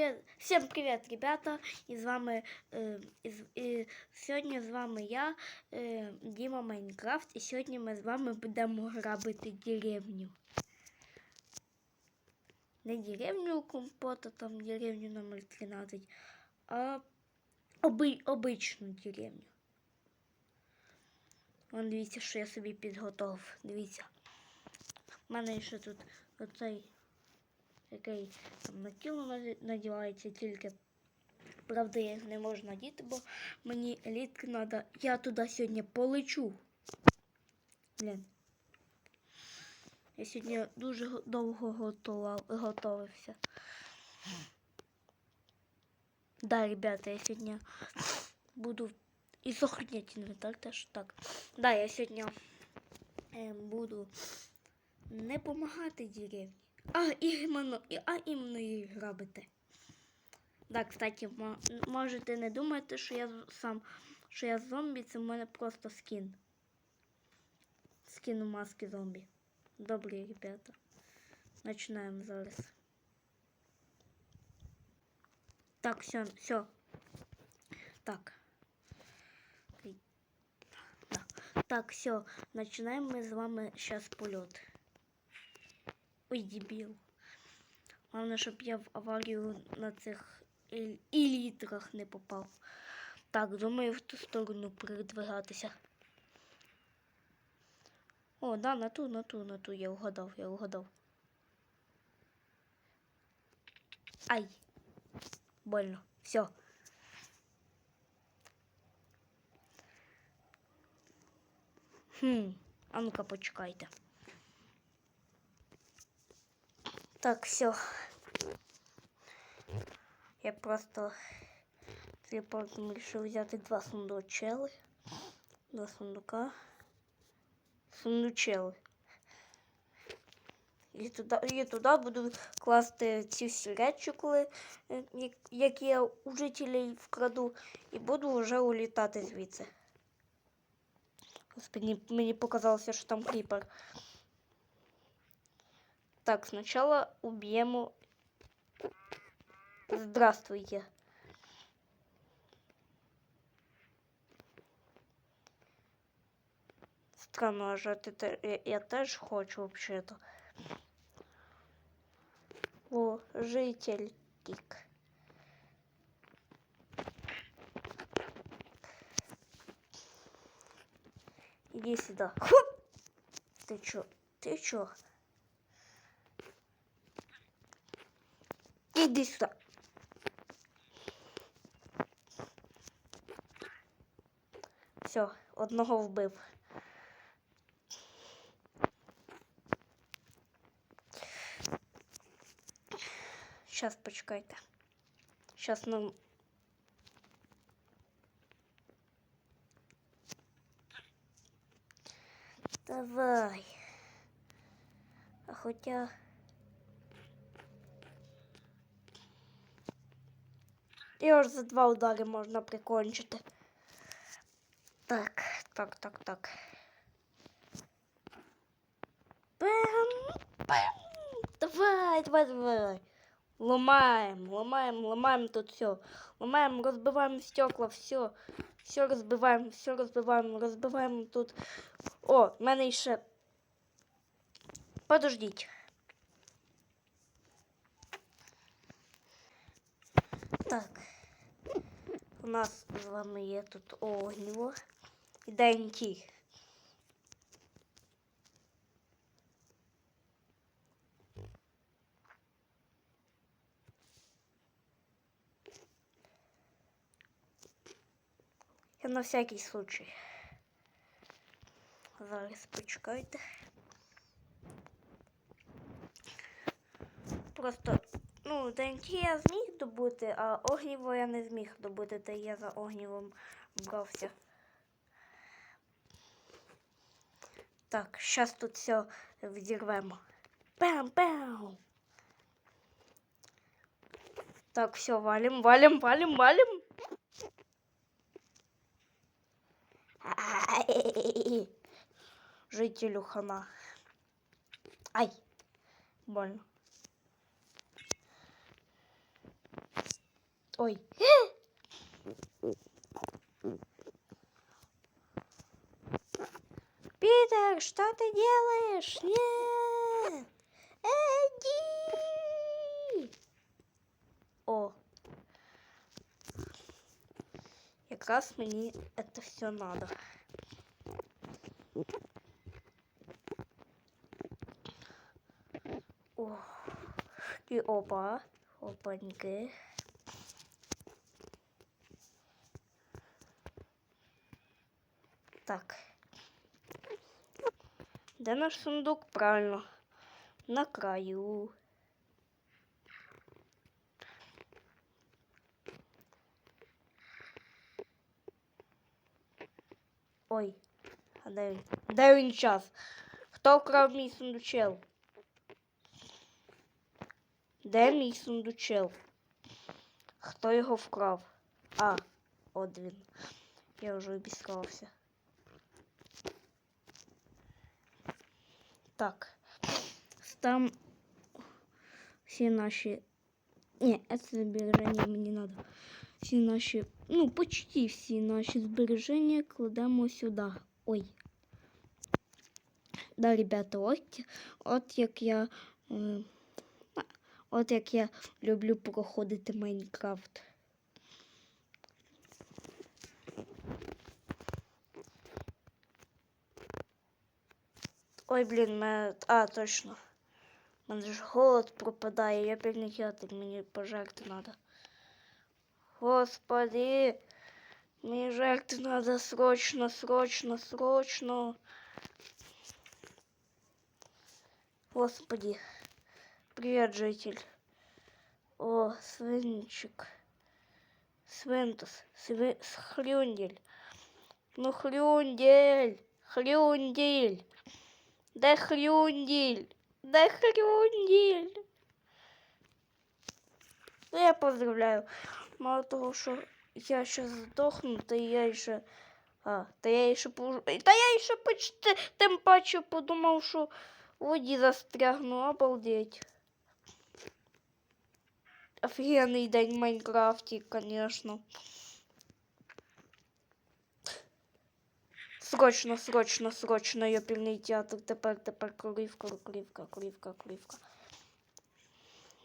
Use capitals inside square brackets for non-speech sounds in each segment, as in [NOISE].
привіт! Всім привіт, ребята! І з вами е, і, і сьогодні з вами я, е, Діма Майнкрафт, і сьогодні ми з вами будемо грабити деревню. Не деревню компота, там деревню номер 13, а оби, обичну деревню. Вон дивіться, що я собі підготував. Дивіться. У мене ще тут оцей який там на тіло наді- надівається тільки. Правда, їх не можна діти, бо мені елітки треба. Я туди сьогодні полечу. Блін. Я сьогодні дуже довго готував, готовився. Да, ребята, я сьогодні буду і сохранять інвентар теж так. Да, я сьогодні е, буду не допомагати деревні. А, іменно, а іменно її грабити. Да, кстати, мо- можете не думати, що я сам, що я зомбі, це в мене просто скін. Скін у маски зомбі. Добрі, ребята. Починаємо зараз. Так, все, все. Так. Окей. Так, все. Починаємо ми з вами зараз польот. Ой, дебіл. Головне, щоб я в аварію на цих ел- елітрах не попав. Так, думаю, в ту сторону передвигатися. О, да, на ту, на ту, на ту. Я вгадав, я вгадав. Ай. Больно. Все. Хм, а ну-ка почекайте. Так, все. Я просто телепортом вирішив взяти два сундучели. Два сундука. Сундучели. І туди, і туди буду класти ці всі речі, коли, які я у жителів вкраду, і буду вже улітати звідси. Господи, мені показалося, що там кріпер. Так, сначала убьем... Здравствуйте. Странно, а жити те- я, я теж хочу вообще-то. О, житель тик. Иди сюда. Хуп! Ты чё? Ты чё? Іди сюди. Все, одного вбив. Щас почекайте. Щас нам. Давай. А хоча. І аж за два удари можна прикончити. Так, так, так, так. Бам! Бам! Давай, давай, давай. Ломаем, ломаем, ломаем тут все. Ломаем, разбиваем стекла, все. Все розбиваємо, все розбиваємо, розбиваємо тут. О, мене ще. Подождіть. Так. У нас з вами є тут огніво і ДНТ. Я на всякий случай. Зараз почекайте. Просто, ну, ДНТ я зміг Добути, а огніво я не зміг добути, та я за огнівом брався. Так, зараз тут все відірвемо. Бам-бам! Так, все, валим, валим, валим, валим. Жителю хана. Ай! Больно. Ой. Питер, что ты делаешь? Нет! Эдди! О. Якраз мені это все надо. О. І опа. Опаньки. Так. Де наш сундук? Правильно. На краю. Ой, а де він? Де він час? Хто вкрав мій сундучел? Де мій сундучел? Хто його вкрав? А, от він. Я вже обіскався. Так. Там всі наші. Ні, це збереження мені надо. Всі наші, ну, почти всі наші збереження кладемо сюди. Ой. Да, ребята, от, от як я. е, От як я люблю проходити Майнкрафт. Ой, блін, мене... А, точно. У мене ж голод пропадає, я півнікятик, мені пожерти треба. Господи, мені жерти треба срочно, срочно, срочно. Господи. Привет, житель. О, свинчик. Свинтус. Сви... Хрюндель. Ну, хрюндель. Хрюндель. Де хрюндель? Де хрюндель? Ну, я поздравляю. Мало того, що я сейчас здохну, та я ще. А, та я ще. Та я ще почти тим паче подумав, що в воді застрягну, обалдеть. Офігенний день в Майнкрафті, конечно. Срочно, срочно, срочно, я півний театр. Тепер, тепер корівка, корівка, корівка, корівка.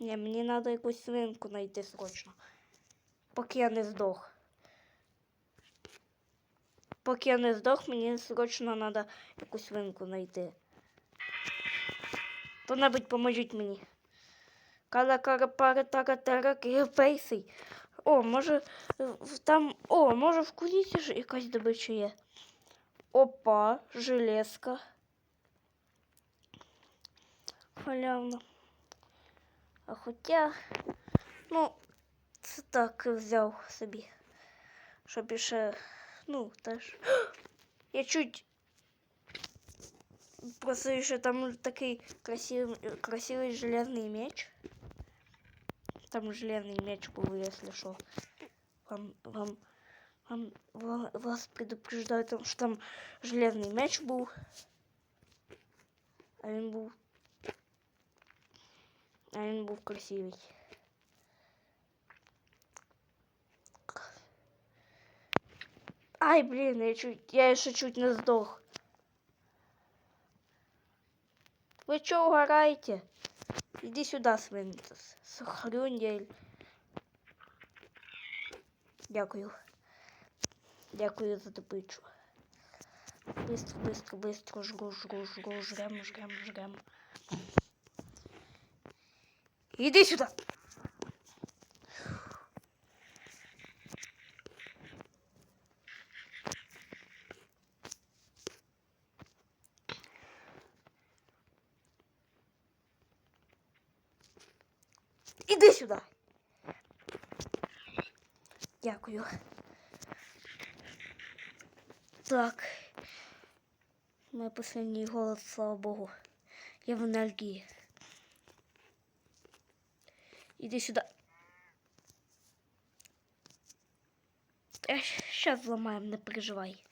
Ні, мені треба якусь свинку знайти срочно. Поки я не здох. Поки я не здох, мені срочно треба якусь свинку знайти. Хто-небудь поможіть мені. Кала кара пара тара тара кирпейсий. О, може там. О, може в кулісі ж якась добича є. Опа, железка. Халявно. А хоча, ну, так взяв собі. Щоб іще, ну, теж. [GASPS] Я чуть Просто еще там такой красивый, красивый железный меч. Там железный меч был, если что. Вам, вам, вам, ва- вас предупреждаю, там, что там железный меч был. А він був. А він був красивий. Ай, блин, я чуть, я еще чуть не сдох. Вы чё угораете? Иди сюда, свинтус. Хрюндель. Дякую. Дякую за добычу. Быстро, быстро, быстро, жгу, жгу, жгу, жрем, жрем, жрем. Иди сюда. Іди сюди. Дякую. Так. Мой последний голод, слава богу. Я в энергии. Иди сюда. Сейчас взломаем, не переживай.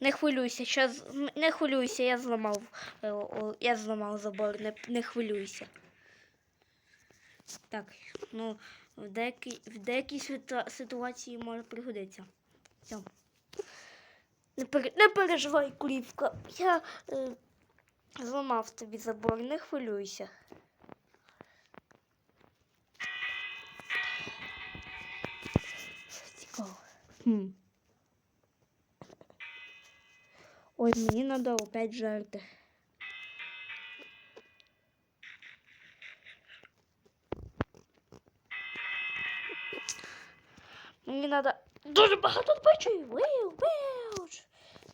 Не хвилюйся, сейчас не хвилюйся, я зламав. е, Я зламав забор, не, не хвилюйся. Так, ну, В деякій, в деякій ситуації може пригодитися. Все. Не, пере, не переживай, курівка. Я е, зламав тобі забор, не хвилюйся. Хм. Ой, мені треба опять жерти. Мені треба дуже багато печі. Виу, виу.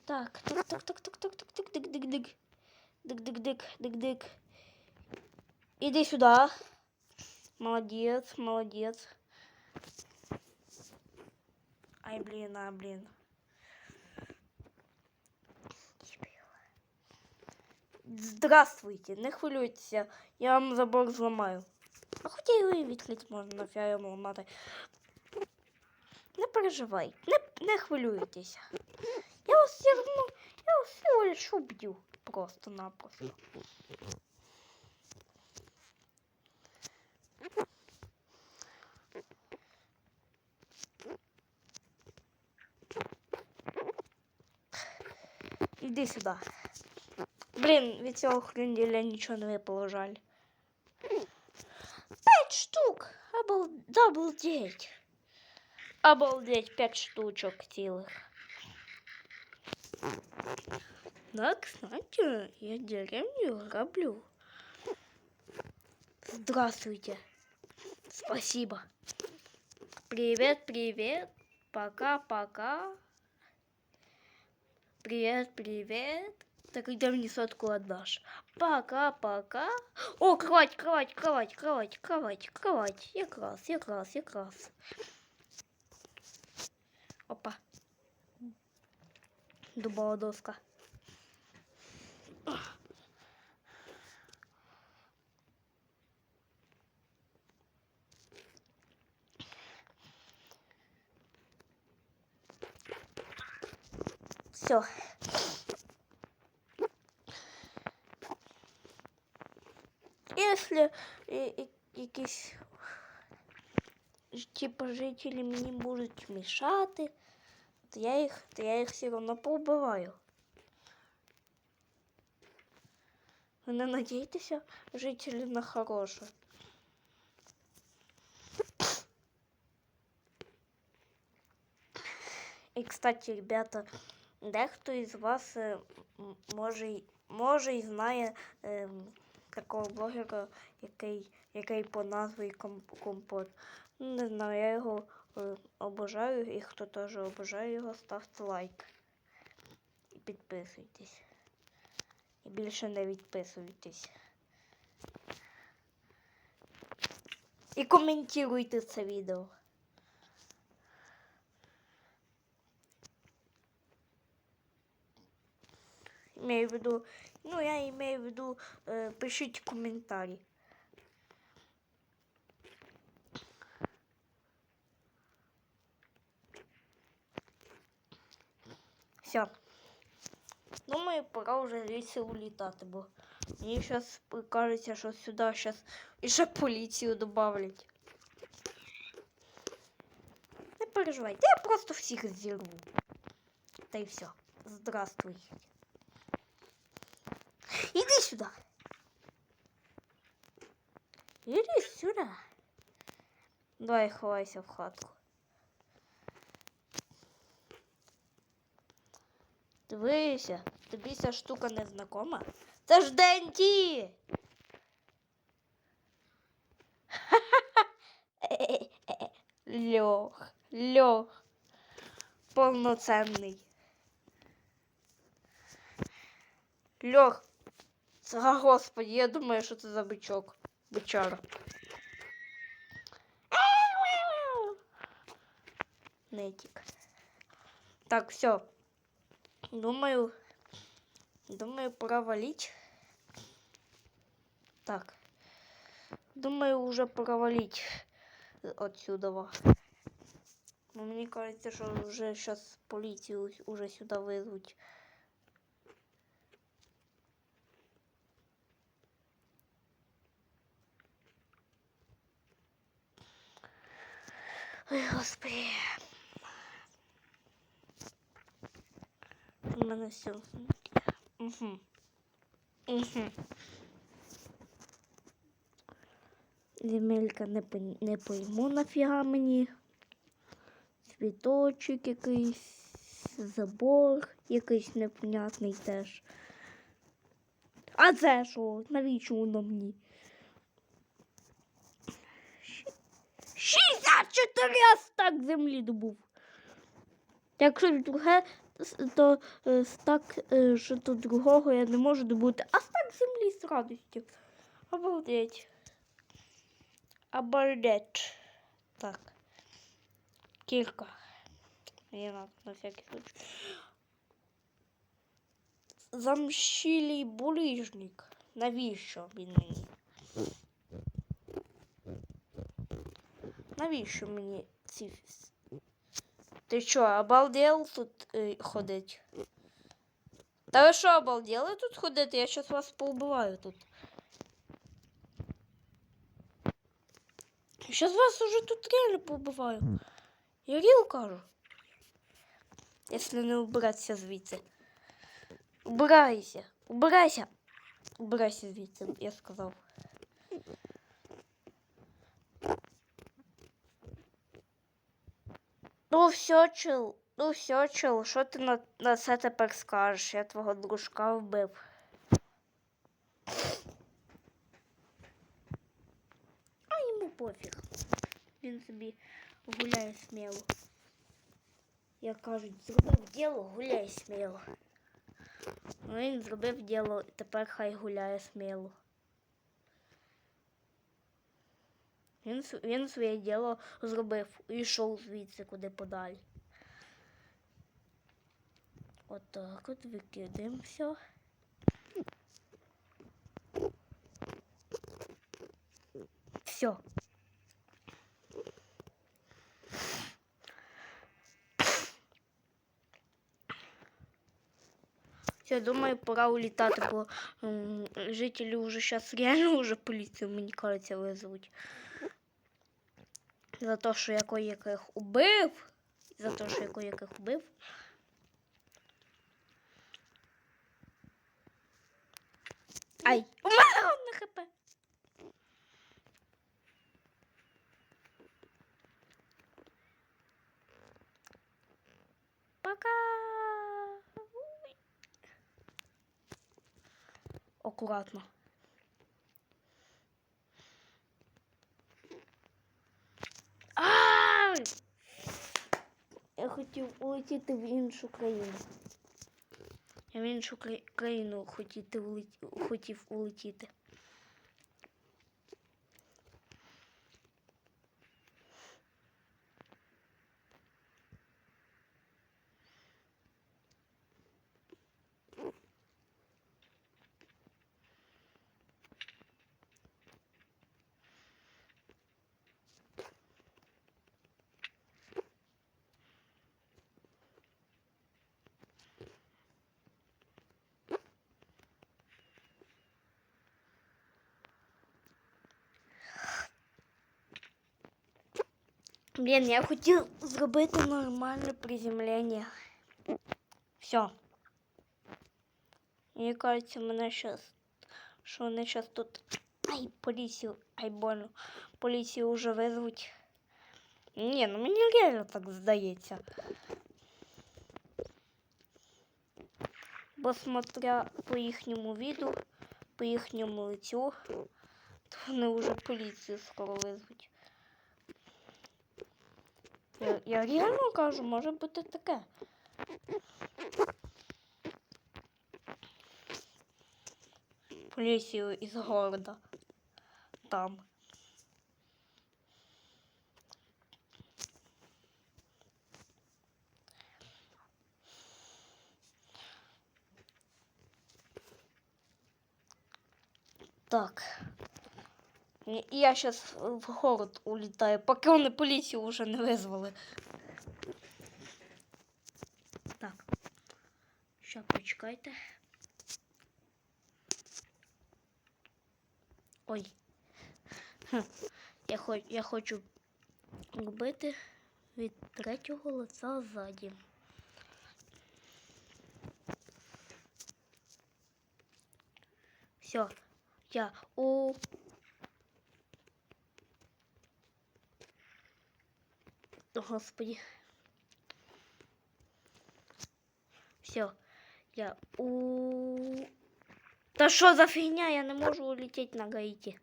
Так, так, так, так, так, так, так, так, дик, дик, дик. Дик, дик, дик, дик, дик. Іди сюди. Молодець, молодець. Ай, блін, а, блін. Здравствуйте, не хвилюйтеся, я вам забор зламаю. А хоча і відкрити можна нафіга йому ламати. Не переживай, не, не хвилюйтеся. Я вас все равно, я вас всего лишь убью. Просто-напросто. Іди сюди. Блін, від цього хренделя нічого не випало, жаль. П'ять штук! Обал... Обалдеть! Обалдеть, пять штучок цілих. Да, кстати, я деревню граблю. Здравствуйте. Спасибо. Привет, привет. Пока-пока. Привет, привет. Так где мне сотку отдашь? Пока-пока. О, кровать, кровать, кровать, кровать, кровать, кровать. Якраз, якраз, якраз. Опа. Дубова доска. Все. Если и- и- якісь типа жителі мені будуть мішати, то я їх, то я їх все одно поубиваю. Ви не надійтеся, жителі, на хороше. І, кстати, ребята, дехто із вас е, може, може і знає е, такого блогера, який, який по назві компот. Не знаю, я його е, обожаю, і хто теж обожає його, ставте лайк. І підписуйтесь. І більше не відписуйтесь. І коментуйте це відео. Имею в виду, ну я имею в виду, э, пишите комментарий. Все. Думаю, пора вже звідси улітати, бо мені зараз кажеться, що сюди зараз ще поліцію добавлять. Не переживайте, я просто всіх зірву. Та й все. Здравствуй. Сюда. Иди сюда. Давай ховайся в хатку. Дивися, тобі ця штука не знакома. Це ж Денті! [LAUGHS] Льох, льох. Повноценний. Льох. А, господи, я думаю, що це за бичок. Бичара. Нетик. Так, все. Думаю, думаю, пора валить. Так. Думаю, уже пора валить отсюда. Ну, Мені кажется, що вже зараз поліцію уже сюди везуть. Ой, господи. У мене все. Угу. Угу. Земелька не, не пойму нафіга мені. Цвіточок якийсь, забор якийсь непонятний теж. А це що? Навіщо воно мені? 64 стак землі добув. Якщо друге, то е, стак е, що то другого я не можу добути, а стак землі з радістю. Обалдеть. Обалдеть. Так. Кілька. Мені надо на всякий случай. Замщилий буліжник. Навіщо він мені? Навіщо мені ці. Ти що, обалдел тут е, ходить? Та ви що, обалдели тут ходити? Я щас вас поубиваю тут. Щас вас уже тут реально поубиваю. Я ріл кажу. Якщо не убиратися звідси. Убирайся. Убирайся. Убирайся звідси, я сказав. Ну все, чил. Ну все, чил. Що ти на, на це тепер скажеш? Я твого дружка вбив. А йому пофіг. Він собі гуляє сміло. Як кажуть, зробив діло, гуляй сміло. Ну, він зробив діло, тепер хай гуляє сміло. Він, він своє діло зробив і йшов звідси куди подалі. Отак от викидаємо все. Все. Я думаю, пора улітати, бо жителі вже зараз реально вже поліцію, мені кажеться, везуть. За те, що я яких убив. За те, що я яких убив. Ай, у мене одне хп. Пока. Ой. Акуратно. Ай! Я хотів улетіти в іншу країну. Я в іншу кра- країну хотів улетіти. Блін, я хотів зробити нормальне приземлення. Все. Мені кажеться, мене щас, що вони щас тут. Ай, поліцію, ай больно. Поліцію вже визвуть. Ні, ну мені реально так здається. Бо смотря по їхньому віду, по їхньому лицю, то вони вже поліцію скоро визвуть. Я, я реально кажу, може бути таке. Поліцію із города. Там. Так. Я зараз в город улітаю, поки вони поліцію вже не визвали. Так. Що, почекайте. Ой. Я, хоч, я хочу робити від третього лица ззаді. Все, я у. Господи. Все, я у. Та що за фігня? Я не можу улетіти на Гаїті.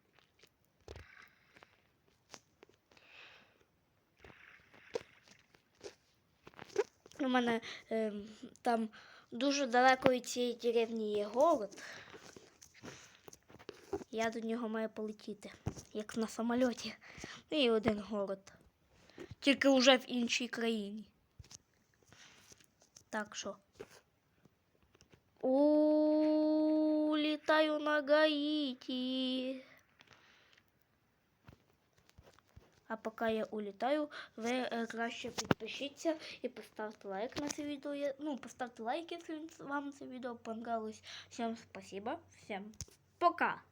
У мене ем, там дуже далеко від цієї деревні є город. Я до нього маю полетіти, як на самольоті. Ну і один город. Тільки вже в іншій країні. Так що. Улітаю на Гаїті. А поки я улітаю, ви е, краще підпишіться і поставте лайк на це відео. Я- Ну, поставте лайк, якщо вам це відео понравилось. Всім спасибо. Всім пока.